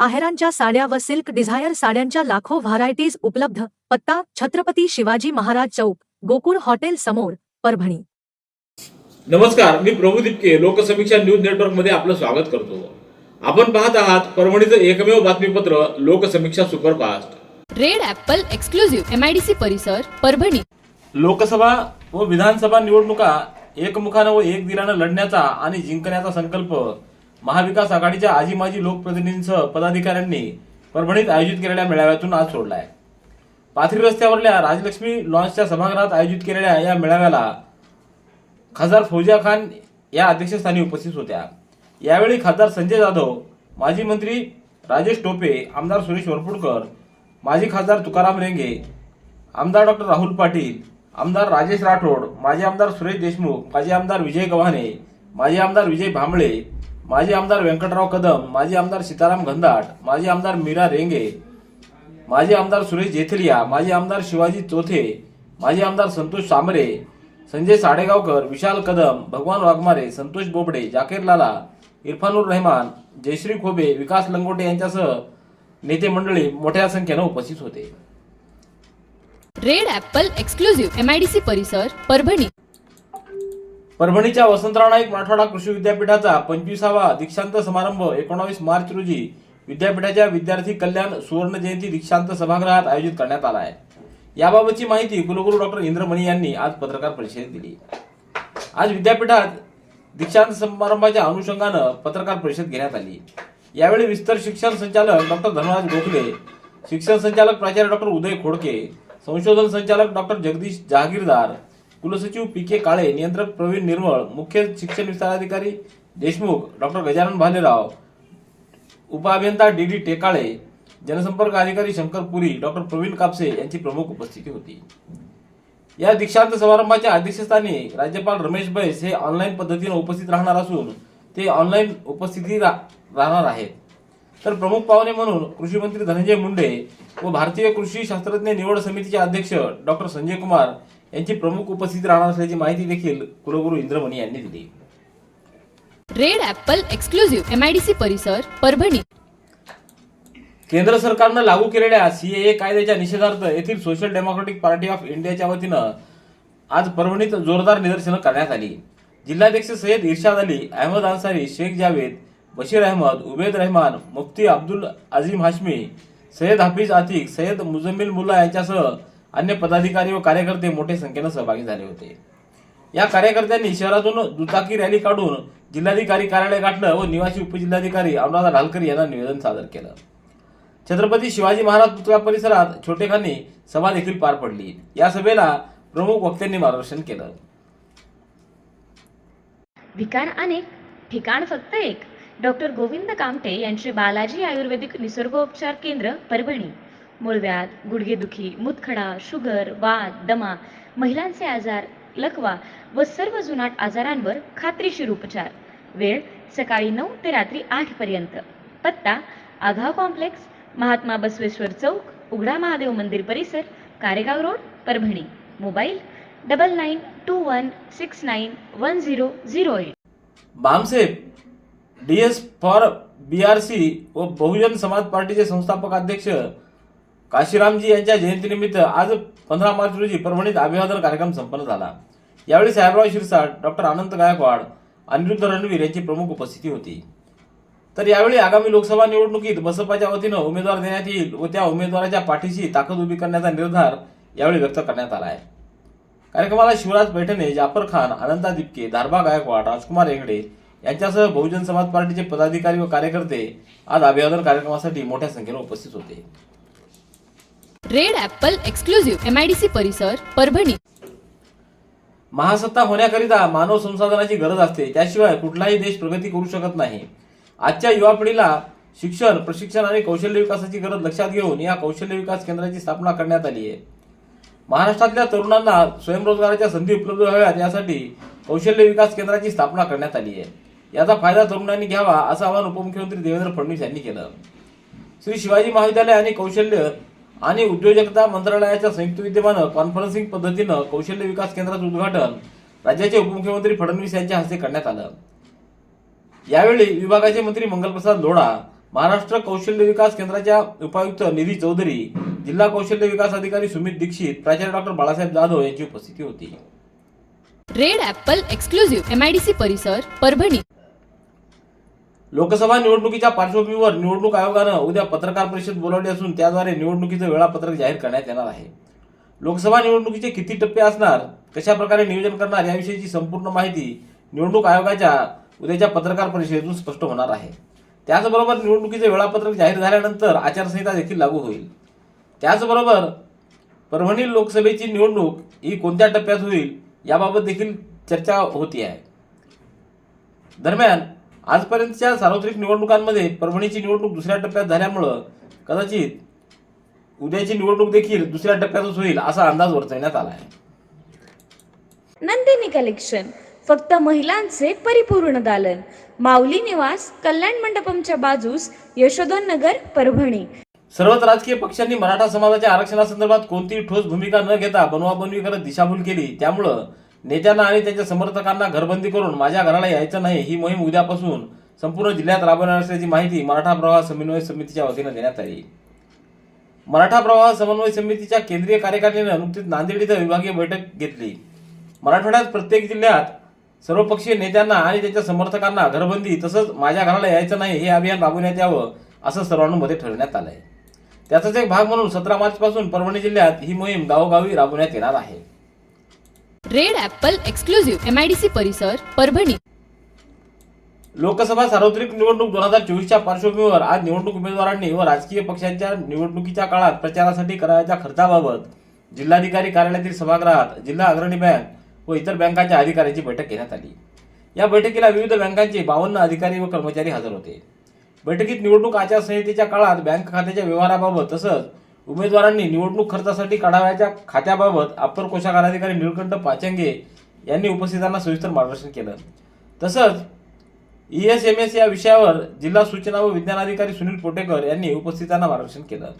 आहेरांच्या साड्या व silk Dzire साड्यांच्या लाखो व्हरायटीज उपलब्ध. पत्ता छत्रपती शिवाजी महाराज चौक गोकुळ हॉटेल समोर परभणी. नमस्कार मी प्रभू दिपके लोकसमीक्षा न्यूज नेटवर्कमध्ये आपलं स्वागत करतो. आपण पाहत आहात परभणीचं एकमेव बातमीपत्र Loksamiksha superfast. Red apple exclusive MIDC परिसर परभणी. लोकसभा व विधानसभा निवडणुका एकमुखानं व एक दिलानं लढण्याचा आणि जिंकण्याचा संकल्प महाविकास आघाडीच्या आजी माजी लोकप्रतिनिधींसह पदाधिकाऱ्यांनी परभणीत आयोजित केलेल्या मेळाव्यातून आज सोडला आहे पाथरी रस्त्यावरल्या राजलक्ष्मी लॉन्चच्या सभागृहात आयोजित केलेल्या या मेळाव्याला खासदार फौजिया खान या अध्यक्षस्थानी उपस्थित होत्या. यावेळी खासदार संजय जाधव माजी मंत्री राजेश टोपे आमदार सुरेश वरपुडकर माजी खासदार तुकाराम रेंगे आमदार डॉक्टर राहुल पाटील आमदार राजेश राठोड माजी आमदार सुरेश देशमुख माजी आमदार विजय गव्हाणे माजी आमदार विजय भांबळे माजी आमदार व्यंकटराव कदम माजी आमदार सीताराम घनदाट माजी आमदार मीरा रेंगे माजी आमदार सुरेश जेथलिया माजी आमदार शिवाजी चोथे माजी आमदार संतोष सामरे संजय साडेगावकर विशाल कदम भगवान वाघमारे संतोष बोबडे जाकीर लाला इरफानुर रहमान जयश्री खोबे विकास लंगोटे यांच्यासह नेते मंडळी मोठ्या संख्येनं उपस्थित होते. रेड ऍपल एक्सक्लुझिव्ह एमआयडीसी परिसर परभणी. परभणीच्या वसंतराव नाईक मराठवाडा कृषी विद्यापीठाचा पंचवीसावा दीक्षांत समारंभ एकोणावीस मार्च रोजी विद्यापीठाच्या विद्यार्थी कल्याण सुवर्ण जयंती दीक्षांत सभागृहात आयोजित करण्यात आला आहे. याबाबतची माहिती कुलगुरू डॉक्टर इंद्रमणी यांनी आज पत्रकार परिषदेत दिली. आज विद्यापीठात दीक्षांत समारंभाच्या अनुषंगानं पत्रकार परिषद घेण्यात आली. यावेळी विस्तर शिक्षण संचालक डॉक्टर धनराज गोखले शिक्षण संचालक प्राचार्य डॉक्टर उदय खोडके संशोधन संचालक डॉक्टर जगदीश जहागीरदार कुलसचिव पी के काळे नियंत्रक प्रवीण निर्मळ मुख्य शिक्षण विस्ताराधिकारी देशमुख डॉक्टर गजानन भालेराव उपअभियंता डी डी टेकाळे जनसंपर्क अधिकारी शंकर पुरी डॉक्टर प्रवीण कापसे यांची प्रमुख उपस्थिती होती. या दीक्षांत समारंभाच्या अध्यक्षस्थानी राज्यपाल रमेश बैस हे ऑनलाईन पद्धतीने उपस्थित राहणार असून ते ऑनलाईन उपस्थिती रा- राहणार आहेत. तर प्रमुख पाहुणे म्हणून कृषी मंत्री धनंजय मुंडे व भारतीय कृषी शास्त्रज्ञ निवड समितीचे अध्यक्ष डॉक्टर संजय कुमार यांची प्रमुख उपस्थिती राहणार असल्याची माहिती देखील कुलगुरू इंद्रमणी यांनी दिली. रेड ॲपल एक्सक्लुझिव्ह एमआयडीसी परिसर परभणी. केंद्र सरकारनं लागू केलेल्या सीएए कायद्याच्या निषेधार्थ येथील सोशल डेमोक्रेटिक पार्टी ऑफ इंडियाच्या वतीनं आज परभणीत जोरदार निदर्शनं करण्यात आली. जिल्हाध्यक्ष सय्यद इर्शाद अली अहमद अन्सारी शेख जावेद बशीर अहमद उबेद रहमान मुफ्ती अब्दुल अझीम हाशमी सय्यद हाफिज आतिक सय्यद मुजम्मिल मुल्ला यांच्यासह अन्य पदाधिकारी व कार्यकर्ते मोठ्या संख्येनं सहभागी झाले होते. या कार्यकर्त्यांनी शहरातून दुचाकी रॅली काढून जिल्हाधिकारी कार्यालय गाठलं व निवासी उपजिल्हाधिकारी अनुराधा ढालकर यांना निवेदन सादर केलं. छत्रपती शिवाजी महाराज पुतळा परिसरात छोटेखानी सभा देखील पार पडली. या सभेला प्रमुख वक्त्यांनी मार्गदर्शन केलं. ठिकाण अनेक ठिकाण फक्त एक. डॉक्टर गोविंद कामटे यांचे बालाजी आयुर्वेदिक निसर्गोपचार केंद्र परभणी. मूळव्याध गुडघेदुखी मुतखडा शुगर वात दमा महिलांचे आजार लकवा व सर्व जुनाट आजारांवर खात्रीशीर उपचार. वेळ सकाळी नऊ ते रात्री आठ पर्यंत. पत्ता आघाव कॉम्प्लेक्स महात्मा बसवेश्वर चौक उघडा महादेव मंदिर परिसर Karegaon road Parbhani. Mobile double nine two one six nine one zero zero eight. भामसेप DS four BRC व बहुजन समाज पार्टीचे संस्थापक अध्यक्ष काशीरामजी यांच्या जयंतीनिमित्त आज पंधरा मार्च रोजी परभणीत अभिवादन कार्यक्रम संपन्न झाला. यावेळी साहेबराव शिरसाट डॉक्टर अनंत गायकवाड अनिरुद्ध रणवीर यांची प्रमुख उपस्थिती होती. तर यावेळी आगामी लोकसभा निवडणुकीत बसपाच्या वतीनं उमेदवार देण्यात येईल व त्या उमेदवाराच्या पाठीशी ताकद उभी करण्याचा निर्धार यावेळी व्यक्त करण्यात आला आहे. कार्यक्रमाला शिवराज पैठणे जाफर खान अनंता दिपके धारबा गायकवाड राजकुमार हेगडे यांच्यासह बहुजन समाज पार्टीचे पदाधिकारी व कार्यकर्ते आज अभिवादन कार्यक्रमासाठी मोठ्या संख्येने उपस्थित होते. रेड ॲपल एक्सक्लुझिव्ह एमआयडीसी परिसर परभणी. महासत्ता होण्याकरिता मानव संसाधनाची गरज असते. त्याशिवाय कुठलाही देश प्रगती करू शकत नाही. आजच्या युवा पिढीला शिक्षण प्रशिक्षण आणि कौशल्य विकासाची गरज लक्षात घेऊन या कौशल्य विकास केंद्राची स्थापना करण्यात आली आहे. महाराष्ट्रातल्या तरुणांना स्वयंरोजगाराच्या संधी उपलब्ध व्हाव्यात यासाठी कौशल्य विकास केंद्राची स्थापना करण्यात आली आहे. याचा फायदा तरुणांनी घ्यावा असं आवाहन उपमुख्यमंत्री देवेंद्र फडणवीस यांनी केलं. श्री शिवाजी महाविद्यालय आणि कौशल्य आणि उद्योजकता मंत्रालयाच्या संयुक्त विद्यमानं कॉन्फरन्सिंग पद्धतीनं कौशल्य विकास केंद्राचं उद्घाटन राज्याचे उपमुख्यमंत्री फडणवीस यांच्या हस्ते करण्यात आलं. यावेळी विभागाचे मंत्री मंगलप्रसाद लोढा महाराष्ट्र कौशल्य विकास केंद्राच्या उपायुक्त निधी चौधरी जिल्हा कौशल्य विकास अधिकारी सुमित दीक्षित प्राचार्य डॉक्टर बाळासाहेब जाधव यांची उपस्थिती होती. रेड ॲपल एक्सक्लुझिव्ह एमआयडीसी परिसर परभणी. लोकसभा निवडणुकीच्या पार्श्वभूमीवर निवडणूक आयोगानं उद्या पत्रकार परिषद बोलावली असून त्याद्वारे निवडणुकीचं वेळापत्रक जाहीर करण्यात येणार आहे. लोकसभा निवडणुकीचे किती टप्पे असणार कशा प्रकारे नियोजन करणार याविषयीची संपूर्ण माहिती निवडणूक आयोगाच्या उद्याच्या पत्रकार परिषदेतून स्पष्ट होणार आहे. त्याचबरोबर निवडणुकीचे वेळापत्रक जाहीर झाल्यानंतर आचारसंहिता देखील लागू होईल. त्याचबरोबर परभणी लोकसभेची निवडणूक ही कोणत्या टप्प्यात होईल याबाबत देखील चर्चा होती आहे दरम्यान आजपर्यंतच्या सार्वत्रिक निवडणुकांमध्ये परभणीची निवडणूक दुसऱ्या टप्प्यात झाल्यामुळं कदाचित उद्याची निवडणूक देखील दुसऱ्या टप्प्यातच होईल असा अंदाज वर्तवण्यात आला आहे नंदिनी कलेक्शन फक्त महिलांचे परिपूर्ण दालन. माऊली निवास कल्याण मंडपमच्या बाजूस यशोधन नगर परभणी. सर्वच राजकीय पक्षांनी मराठा समाजाच्या आरक्षणासंदर्भात कोणतीही ठोस भूमिका न घेता बनवाबनवी करत दिशाभूल केली. त्यामुळं नेत्यांना आणि त्यांच्या समर्थकांना घरबंदी करून माझ्या घराला यायचं नाही ही मोहीम उद्यापासून संपूर्ण जिल्ह्यात राबवणार असल्याची माहिती मराठा प्रवाह समन्वय समितीच्या वतीनं देण्यात आली. मराठा प्रवाह समन्वय समितीच्या केंद्रीय कार्यकारिणीनं नुकतीच नांदेड इथं विभागीय बैठक घेतली. मराठवाड्यात प्रत्येक जिल्ह्यात सर्वपक्षीय नेत्यांना आणि त्यांच्या समर्थकांना घरबंदी तसंच माझ्या घराला यायचं नाही हे अभियान राबवण्यात यावं असं सर्वांमध्ये ठरवण्यात आलंय. त्याचाच एक भाग म्हणून सतरा मार्च पासून परभणी जिल्ह्यात ही मोहीम गावोगावी राबवण्यात येणार आहे. रेड ऍपल एक्सक्लुझिव्ह एमआयडीसी परिसर परभणी. लोकसभा सार्वत्रिक निवडणूक दोन हजार चोवीसच्या पार्श्वभूमीवर आज निवडणूक उमेदवारांनी व राजकीय पक्षांच्या निवडणुकीच्या काळात प्रचारासाठी करायच्या खर्चाबाबत जिल्हाधिकारी कार्यालयातील सभागृहात जिल्हा अग्रणी बँक व इतर बँकांच्या अधिकाऱ्यांची बैठक घेण्यात आली. या बैठकीला विविध बँकांचे बावन्न अधिकारी व कर्मचारी हजर होते. बैठकीत निवडणूक आचारसंहितेच्या काळात बँक खात्याच्या व्यवहाराबाबत तसंच उमेदवारांनी निवडणूक खर्चासाठी काढावयाच्या खात्याबाबत अप्पर कोषागाराधिकारी निळकंठ पाचंगे यांनी उपस्थितांना सविस्तर मार्गदर्शन केलं. तसंच एस एम एस या विषयावर जिल्हा सूचना व विज्ञान अधिकारी सुनील पोटेकर यांनी उपस्थितांना मार्गदर्शन केलं.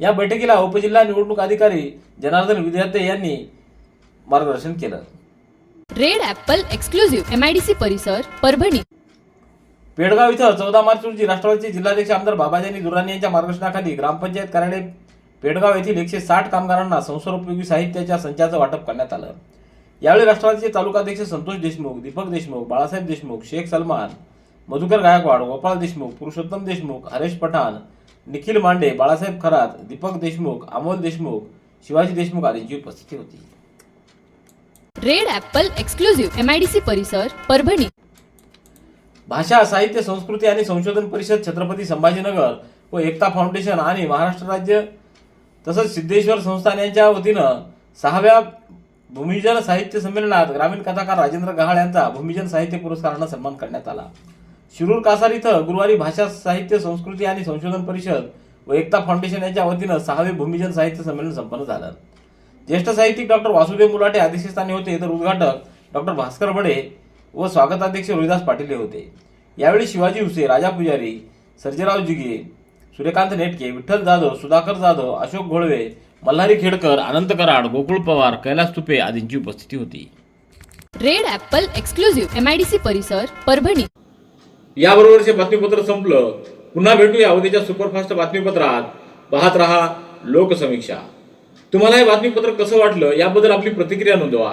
या बैठकीला उपजिल्हा निवडणूक अधिकारी जनार्दन विद्यार्थी यांनी मार्गदर्शन केलं. रेड ॲपल एक्सक्लुझिव्ह एमआयडीसी परिसर परभणी. पेडगाव इथं चौदा मार्च रोजी राष्ट्रवादीचे जिल्हाध्यक्ष आमदार बाबाजानी दुराणी यांच्या मार्गदर्शनाखाली ग्रामपंचायत कार्यालय पेडगाव येथील एकशे साठ कामगारांना संसारोपयोगी साहित्याच्या संचाचं वाटप करण्यात आलं. यावेळी राष्ट्रवादीचे तालुकाध्यक्ष संतोष देशमुख दीपक देशमुख बाळासाहेब देशमुख शेख सलमान मधुकर गायकवाड गोपाळ देशमुख पुरुषोत्तम देशमुख हरेश पठाण निखिल मांडे बाळासाहेब खरात दीपक देशमुख अमोल देशमुख शिवाजी देशमुख आदींची उपस्थिती होती. रेड ऍपल एक्सक्लुझिव्ह एमआयडीसी परिसर परभणी. भाषा साहित्य संस्कृती आणि संशोधन परिषद छत्रपती संभाजीनगर व एकता फाउंडेशन आणि महाराष्ट्र राज्य तसंच सिद्धेश्वर संस्थान यांच्या वतीनं सहाव्या भूमिजन साहित्य संमेलनात ग्रामीण कथाकार राजेंद्र गहाळ यांचा भूमिजन साहित्य पुरस्कारानं सन्मान करण्यात आला. शिरूर कासार इथं गुरुवारी भाषा साहित्य संस्कृती आणि संशोधन परिषद व एकता फाउंडेशन यांच्या वतीनं सहावे भूमिजन साहित्य संमेलन संपन्न झालं. ज्येष्ठ साहित्यिक डॉक्टर वासुदेव मुलाटे अध्यक्षस्थानी होते. तर उद्घाटक डॉक्टर भास्कर बडे व स्वागताध्यक्ष रोहिदास पाटील हे होते. यावेळी शिवाजी हुसे राजा पुजारी सर्जेराव जिगे सूर्यकांत नेटके विठ्ठल जाधव सुधाकर जाधव अशोक घोळवे मल्हारी खेडकर अनंत कराड गोकुळ पवार कैलास तुपे आदींची उपस्थिती होती. रेड ॲपल एक्सक्लुझिव्ह एमआयडीसी परिसर परभणी. याबरोबरचे बातमीपत्र संपलं. पुन्हा भेटूया उद्याच्या सुपरफास्ट बातमीपत्रात. पाहत रहा लोकसमीक्षा. तुम्हाला हे बातमीपत्र कसं वाटलं याबद्दल आपली प्रतिक्रिया नोंदवा.